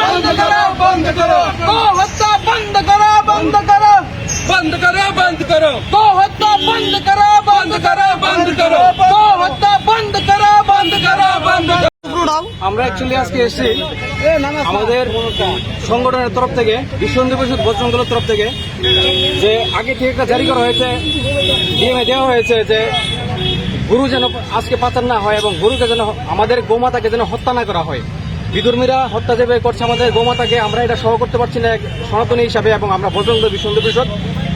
বন্ধ করো বন্ধ করো গো হত্যা বন্ধ করো বন্ধ করো बंद करो बंद करो গো হত্যা বন্ধ করো বন্ধ করো बंद करो গো হত্যা বন্ধ করো বন্ধ করো बंद करो আমরা অ্যাকচুয়ালি আজকে এসেছি আমাদের সংগঠনের তরফ থেকে বিশ্ব হিন্দু পরিষদ বজরঙ্গলের তরফ থেকে যে আগে থেকে একটা জারি করা হয়েছে ডিএমএ দেওয়া হয়েছে যে গরু যেন আজকে পাচার না হয় এবং গরুকে যেন আমাদের গোমাতাকে যেন হত্যা না করা হয় বিদুর্মীরা হত্যা যেভাবে করছে আমাদের গোমাতাকে, আমরা এটা সহ করতে পারছি না এক সনাতনী হিসাবে এবং আমরা বজরঙ্গ বিশ্ব হিন্দু পরিষদ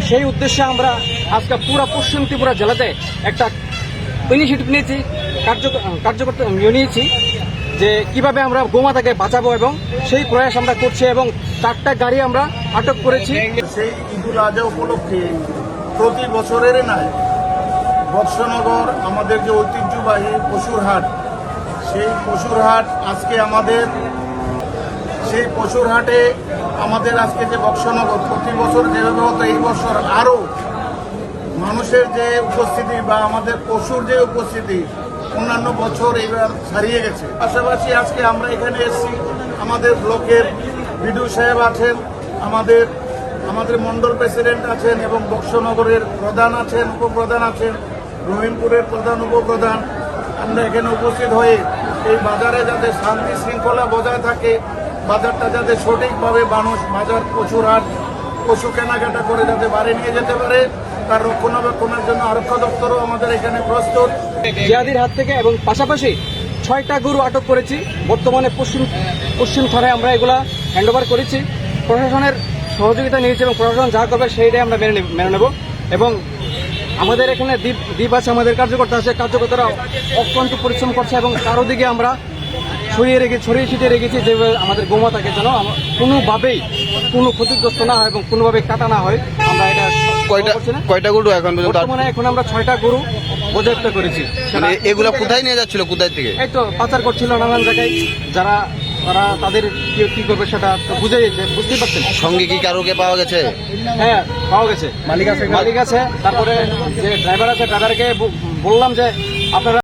সেই উদ্দেশ্যে আমরা আজকে পুরো পশ্চিম ত্রিপুরা জেলাতে একটা ইনিশিয়েটিভ নিয়েছি, কার্য কার্যকর্তা নিয়েছি যে কীভাবে আমরা গোমাতাকে বাঁচাবো এবং সেই প্রয়াস আমরা করছি এবং চারটা গাড়ি আমরা আটক করেছি। সেই ঈদুল আজহা উপলক্ষে প্রতি বছরের নাই বৎসনগর আমাদের যে ঐতিহ্যবাহী পশুর হাট সেই পশুর হাট আজকে আমাদের, সেই পশুর হাটে আমাদের আজকে যে বক্সনগর, প্রতি বছর যেভাবে হতো এই বছর আরও মানুষের যে উপস্থিতি বা আমাদের পশুর যে উপস্থিতি, অন্যান্য বছর এবার ছাড়িয়ে গেছে। পাশাপাশি আজকে আমরা এখানে এসেছি, আমাদের ব্লকের বিডু সাহেব আছেন, আমাদের আমাদের মন্ডল প্রেসিডেন্ট আছেন এবং বক্সনগরের প্রধান আছেন, উপপ্রধান আছেন, রহিমপুরের প্রধান, উপপ্রধান। আমরা এখানে উপস্থিত হয়ে এই বাজারে যাতে শান্তি শৃঙ্খলা বজায় থাকে, বাজারটা যাতে সঠিকভাবে মানুষ, বাজার প্রচুর হাট, পশু কেনাকাটা করে যাতে বাড়ি নিয়ে যেতে পারে, তার রক্ষণাবেক্ষণের জন্য আরক্ষা দপ্তরও আমাদের এখানে প্রস্তুত। জিয়াদির হাত থেকে এবং পাশাপাশি ছয়টা গরু আটক করেছি। বর্তমানে পশ্চিম পশ্চিম থানায় আমরা এগুলা হ্যান্ডওভার করেছি। প্রশাসনের সহযোগিতা নিয়েছি এবং প্রশাসন যা করবে সেইটাই আমরা মেনে মেনে নেব। এবং আমাদের এখানে দ্বীপ দ্বীপ আছে আমাদের কার্যকর্তা আছে। কার্যকর্তারা অক্লান্ত পরিশ্রম করছে এবং চারোদিকে আমরা ছড়িয়ে রেখে ছড়িয়ে ছিটিয়ে রেখেছি যেভাবে আমাদের গোমাতাকে যেন কোনোভাবেই কোনো ক্ষতিগ্রস্ত না হয় এবং কোনোভাবে কাটা না হয়। আমরা এটা কয়টা কয়টা গরু এখন বর্তমানে এখন আমরা ছয়টা গরু করেছি। মানে এগুলা কোথায় নিয়ে যাচ্ছিল? কোথায় থেকে? এই তো পাচার করছিল নানান জায়গায়। যারা তারা তাদের কি কি করবে সেটা বুঝে গেছে বুঝতেই পারছেন। সঙ্গে কি কারোকে পাওয়া গেছে? হ্যাঁ পাওয়া গেছে। মালিক আছে মালিক আছে তারপরে যে ড্রাইভার আছে ড্রাইভারকে বললাম যে আপনারা